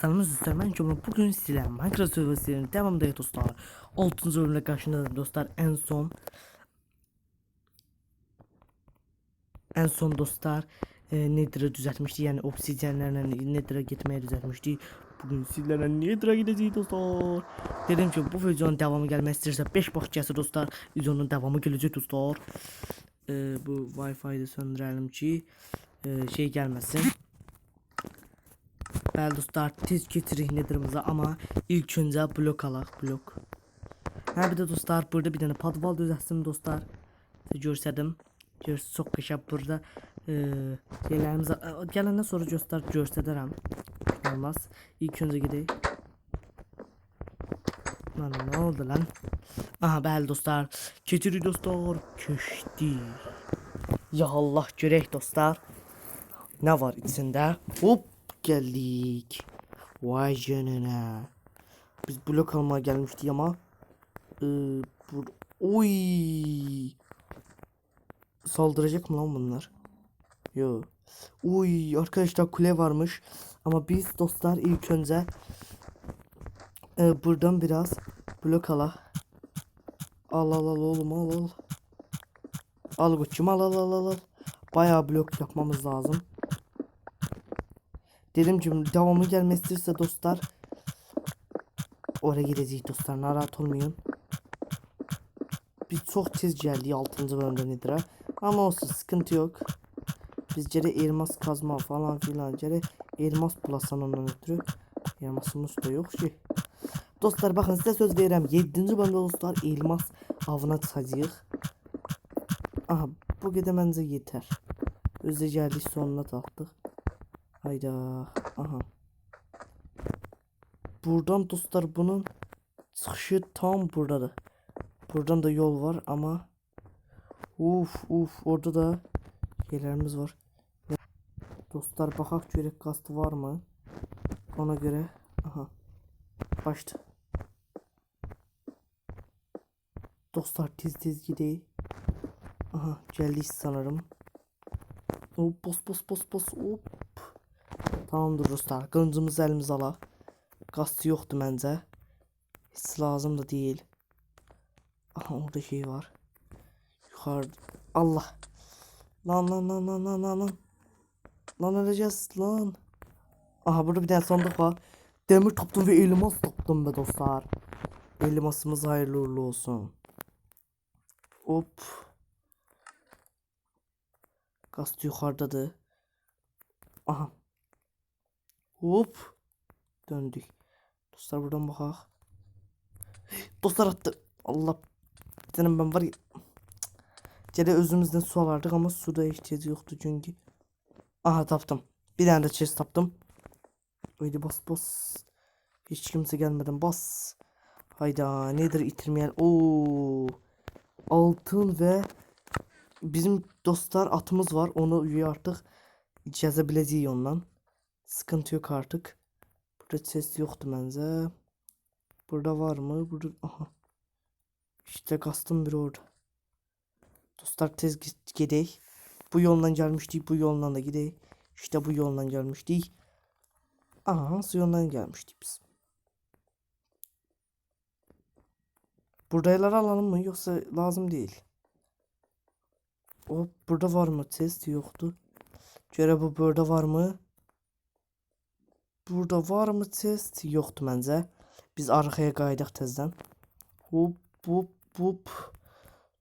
Selam dostlar ben Cumhur. Bugün size Minecraft serverinin devamındayız dostlar. 6. bölümde karşınızdayım dostlar. En son En son dostlar e, Nether'ı düzeltmişti. Yani obsidyenlerle Nether'a gitmeye düzeltmişti. Bugün sizlerle Nether'a gideceğiz dostlar. Dedim ki bu videonun devamı gelmek isterse 5 bakacağız dostlar. Videonun devamı gelecek dostlar. E, Bu Wi-Fi'yi de söndürelim ki e, şey gelmesin Bəli dostlar, tez keçirik nedirimize ama ilk öncə blok alaq, blok. Hə bir də dostlar, burada bir dənə padval düzəltdim dostlar. Sizə göstərdim. Görürsüz çox burada e, şeylərimiz e, gələndən sonra göstər göstərərəm. Olmaz. İlk öncə gedək. Lan ne oldu lan? Aha bəli dostlar. Keçirik dostlar. Köşdük. Ya Allah görək dostlar. Ne var içinde? Hop geldik. Vay canına. Biz blok almaya gelmiştik ama. Ee, bur Oy. Saldıracak mı lan bunlar? Yo. Uy arkadaşlar kule varmış. Ama biz dostlar ilk önce e, buradan biraz blok ala. Al al al oğlum al al. Al koçum al al al. al. Bayağı blok yapmamız lazım. Dedim ki devamı gelmesi isterse dostlar oraya gideceğiz dostlar narahat olmayın. Biz çok tez geldik 6. bölümde nedir? Ama olsun sıkıntı yok. Biz gene elmas kazma falan filan gene elmas bulasan ondan ötürü elmasımız da yok ki. Dostlar bakın size söz verəm 7. bölümde dostlar elmas avına çıxacağıq. Aha bu qədər məncə yetər. Özü gəldik sonuna tapdıq. Hayda. Aha. Buradan dostlar bunun çıkışı tam buradadır. Buradan da yol var ama Uf uf orada da şeylerimiz var. Dostlar bakak çörek kastı var mı? Ona göre aha. Başta. Dostlar tez tez gidelim. Aha geldik sanırım. Hop bos bos bos bos hop. Tamamdır dostlar. Qılıncımızı əlimizə alaq. Qastı yoxdur məncə. Heç lazım da deyil. Aha orada şey var. Yuxarıda. Allah. Lan lan lan lan lan lan lan. Öleceğiz lan. Aha burada bir tane sandık var. Demir taptım ve elmas taptım be dostlar. Elmasımız hayırlı uğurlu olsun. Hop. Gaz yukarıdadır. Aha. Hop. Döndük. Dostlar buradan bakaq. Dostlar attı. Allah. Dedim ben var ya. Gene özümüzden su alardık ama suda ihtiyacı yoktu çünkü. Aha taptım. Bir tane de chest taptım. Haydi bas bas. Hiç kimse gelmeden bas. Hayda nedir itirmeyen. Oo. Altın ve bizim dostlar atımız var. Onu üye artık cezebileceği ondan. Sıkıntı yok artık. Burada ses yoktu bence. Burada var mı? Burada aha. İşte kastım bir orada. Dostlar tez gidey. Bu yoldan gelmiştik. Bu yoldan da gidey. İşte bu yoldan gelmiştik. Aha nasıl yoldan gelmiştik biz. Buradalar alalım mı yoksa lazım değil. O burada var mı? Test yoktu. Göre bu burada var mı? Burada var mı test? Yoktu məncə. Biz arxaya qaydıq təzədən. Hop hop hop.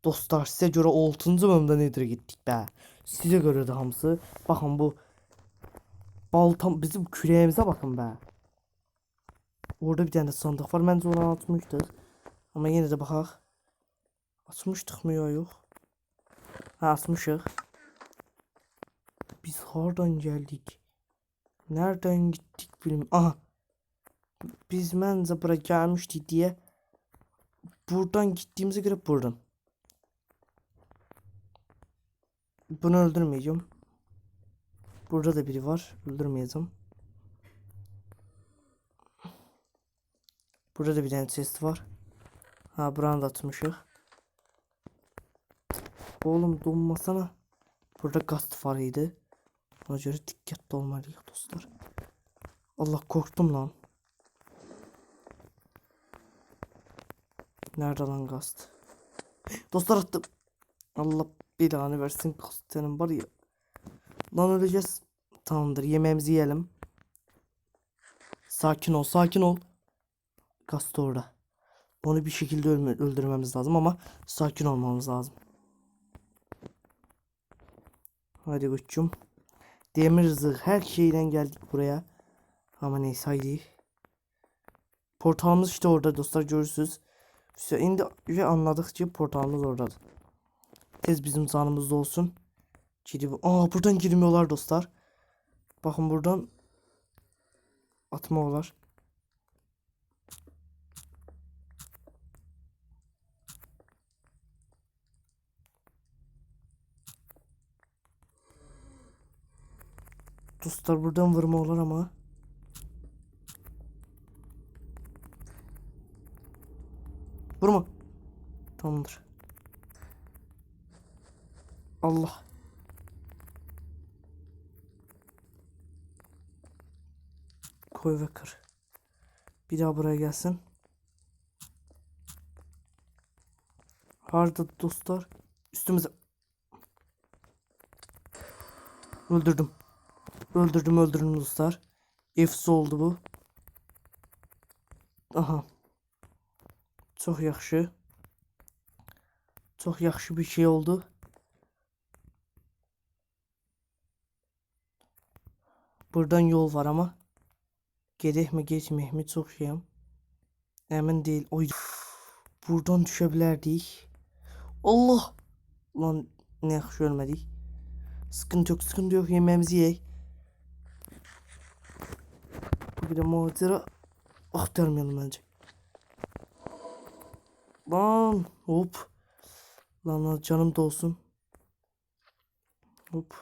Dostlar sizə görə 6-cı bölümdə nedir getdik bə. Sizə görə də hamısı. Baxın bu baltam bizim kürəyimizə baxın bə. Orada bir dənə sandıq var. Məncə onu açmışdıq. Amma yenə də baxaq. Açmışdıqmı ya yox? Ha açmışıq. Biz hardan geldik? Nereden gittik bilmiyorum. Aha. Biz məncə bura gelmiştik diye buradan gittiğimize göre buradan. Bunu öldürmeyeceğim. Burada da biri var. Öldürmeyeceğim. Burada da bir tane chest var. Ha buranı da atmışıq. Oğlum donmasana. Burada gaz var idi. Ona göre dikkatli olmalıyıq dostlar. Allah korktum lan. Nerede lan gast? Dostlar attım. Allah belanı versin gast senin var ya. Lan öleceğiz. Tamamdır yemeğimizi yiyelim. Sakin ol sakin ol. Gast orada. Onu bir şekilde öldürmemiz lazım ama sakin olmamız lazım. Hadi koçum. Demir zırh her şeyle geldik buraya. Ama neyse haydi. Portalımız işte orada dostlar görürsünüz. İşte indi ve anladık ki portalımız orada. Tez bizim zanımızda olsun. Gidip Aa buradan girmiyorlar dostlar. Bakın buradan atmıyorlar. Dostlar buradan vurmuyorlar ama. Vurma. Tamamdır. Allah. Koy ve kır. Bir daha buraya gelsin. Harda dostlar. Üstümüze. Öldürdüm. Öldürdüm öldürdüm dostlar. Efsi oldu bu. Aha. Çox yaxşı. Çox yaxşı bir şey oldu. Buradan yol var ama. Gedək mi geçmeyek mi çok şeyim. Emin değil. Oy. Buradan düşebilərdik. Allah. Lan ne yaxşı ölmedik. Sıkıntı yok sıkıntı yok yemeğimizi yiyek. Bir de macera aktarmayalım bence. Lan hop. Lan lan canım da olsun. Hop.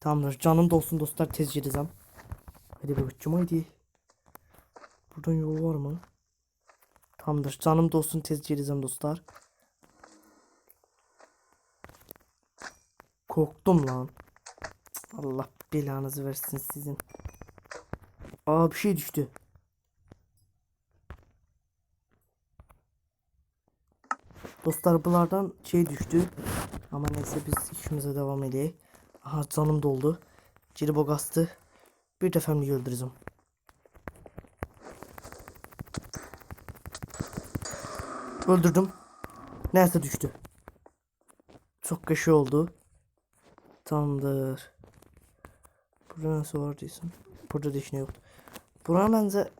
Tamamdır canım da olsun dostlar tez gireceğim. Hadi babacım haydi. Buradan yol var mı? Tamamdır canım da olsun tez gireceğim dostlar. Korktum lan. Allah belanızı versin sizin. Aa bir şey düştü. Dostlar bunlardan şey düştü. Ama neyse biz işimize devam edelim. Aha canım doldu. Ciri bogastı. Bir defemli öldüreceğim. Öldürdüm. Neyse düştü. Çok kaşı oldu. Tamamdır. Burada nasıl var diyorsun? Burada da işine yoktu. Buna bence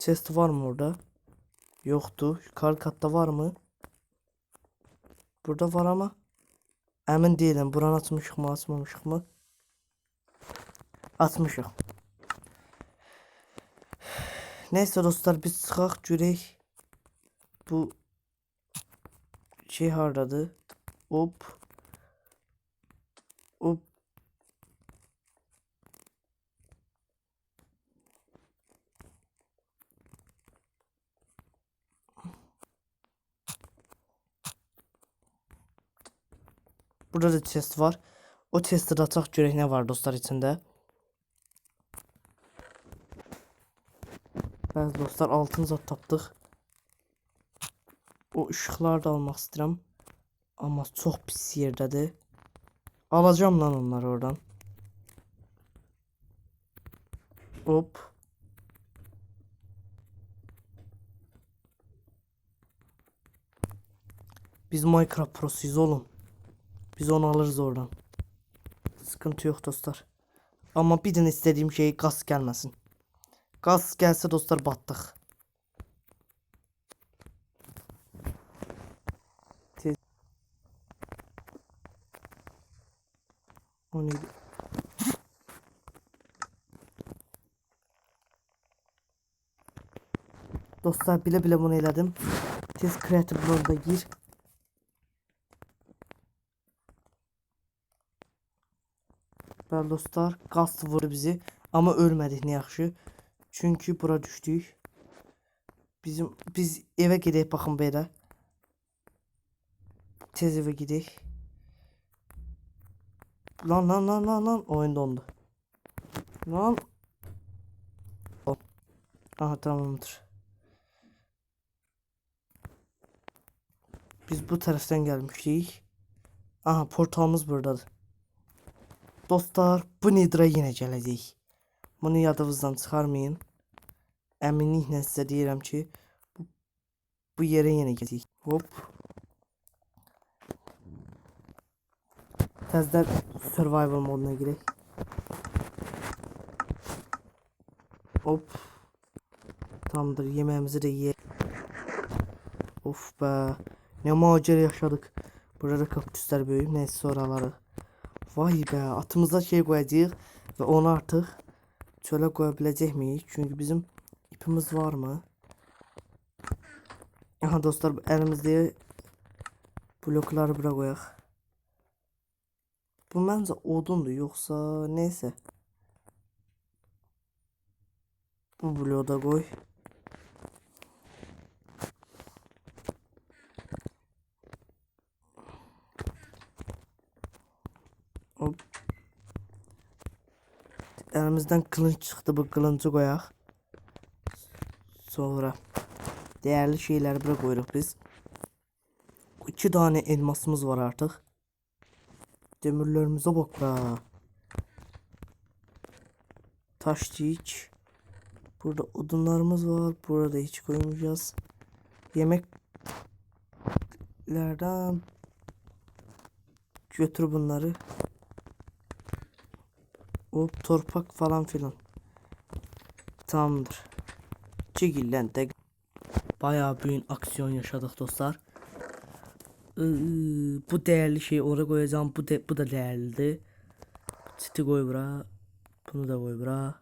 Chest var mı orada? Yoktu. Yukarı katta var mı? Burada var ama emin değilim. Buranı atmışık mı atmamışık mı? Atmışık. Neyse dostlar biz çıkaq görək. Bu şey hardadır. Hop. Hop. Burada da test var. O testi de ataq görək nə var dostlar içində. Bəzi dostlar altın zat tapdıq. O ışıqları da almaq istəyirəm. Amma çox pis yerdədir. Alacağım lan onları oradan. Hop. Biz Minecraft prosuyuz oğlum. Biz onu alırız oradan. Sıkıntı yok dostlar. Ama bir de istediğim şey gaz gelmesin. Gaz gelse dostlar battık. O neydi? Dostlar bile bile bunu elədim. Tez Creative World'a gir. Bəli dostlar, qaz vurdu bizi, amma ölmədik nə yaxşı. Çünki bura düşdük. Bizim biz evə gedək baxın belə. tez eve gidelim. Lan lan lan lan lan oyun dondu. Lan. Hop. Aha tamamdır. Biz bu taraftan gelmişik. Aha portalımız buradadır. Dostlar bu Nidra yine gələcək. Bunu yadınızdan çıxarmayın. Əminliklə sizə deyirəm ki, bu, bu yerə yenə gələcək. Hop. Təzədən survival moduna girək. Hop. Tamamdır, yemeğimizi de ye. Of be. Ne macera yaşadık. Burada kaktüsler büyüyüp neyse sonraları. Vay be atımıza şey koyacağız ve onu artık çöle koyabilecek miyiz? Çünkü bizim ipimiz var mı? Aha dostlar elimizde blokları bırak koyak. Bu bence odundu yoksa neyse. Bu bloğu da koy. Elimizden kılınç çıktı bu kılıncı koyak. Sonra değerli şeyleri bırak koyuyoruz biz. İki tane elmasımız var artık. Demirlerimize bak be. Taş hiç. Burada odunlarımız var. Burada hiç koymayacağız. Yemeklerden götür bunları. Hop torpak falan filan. Tamamdır. Çekil lan de. Bayağı büyük aksiyon yaşadık dostlar. Iı, bu değerli şeyi oraya koyacağım. Bu de, bu da değerlidir. Çiti koy bura. Bunu da koy bura.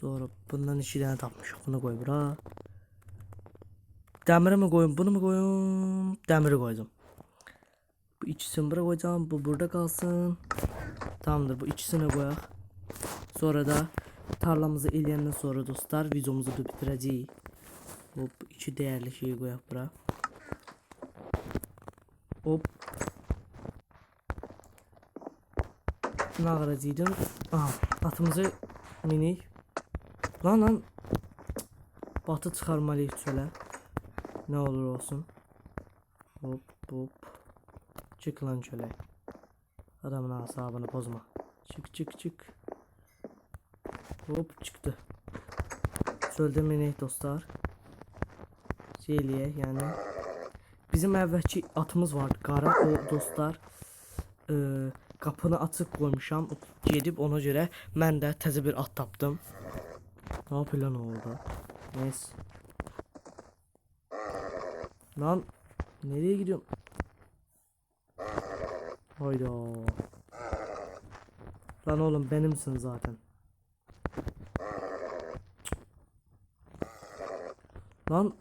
Sonra bundan iki tane tapmışıq. Bunu koy bura. Demiri mi koyun? Bunu mu koyun? Demiri koydum. Bu ikisini bura koyacağım. Bu burada kalsın. Tamamdır. Bu ikisini koyak. Sonra da tarlamızı eləyəndən sonra dostlar videomuzu da bitirəcəyik. Hop iki değerli şeyi koyak bura. Hop. Ne ağıracıydım? Aha atımızı minik. Lan lan. Batı çıxarmalıyıq çölə. Ne olur olsun. Hop hop. Çık lan. Adamın asabını bozma. Çık çık çık. Hop çıktı. Minik dostlar. Şey eləyək, yəni. Bizim əvvəlki atımız vardı qara o dostlar. E, qapını açıq qoymuşam. Gedib ona görə mən də təzə bir at tapdım. Ne yapıyor lan orada? Neyse. Lan nereye gidiyorum? Hayda. Lan oğlum benimsin zaten. Lan.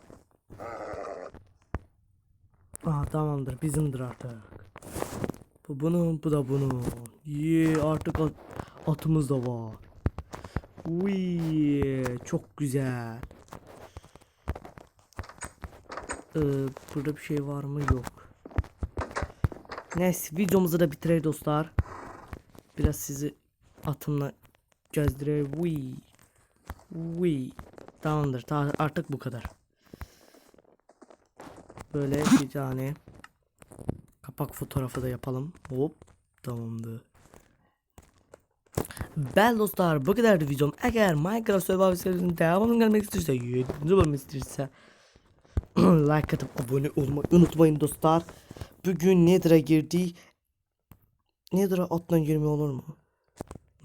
Aha tamamdır bizimdir artık. Bu bunun bu da bunun. Ye artık at- atımız da var. Uy, çok güzel. Ee, burada bir şey var mı? Yok. Neyse videomuzu da bitireyim dostlar. Biraz sizi atımla gezdireyim. Uy. Uy. Tamamdır. Ta artık bu kadar. Böyle bir tane kapak fotoğrafı da yapalım. Hop. Tamamdır. Bəli dostlar, bu kadardı videom. Eğer Minecraft Survival serisinin devamını gelmek istiyorsa, 7. bölüm istiyorsa like atıp abone olmayı unutmayın dostlar. Bugün Nether'a girdik. Nether'a atla girme olur mu?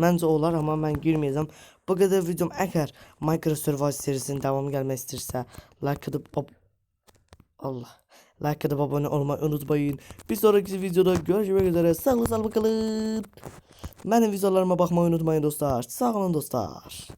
Bence olar ama ben girmeyeceğim. Bu kadar videom eğer Minecraft Survival serisinin devamı gelmek istiyorsa like ab Allah. Like atıp abone olmayı unutmayın. Bir sonraki videoda görüşmek üzere. Sağ olun, sağ kalın. Benim videolarıma bakmayı unutmayın dostlar. Sağ olun dostlar.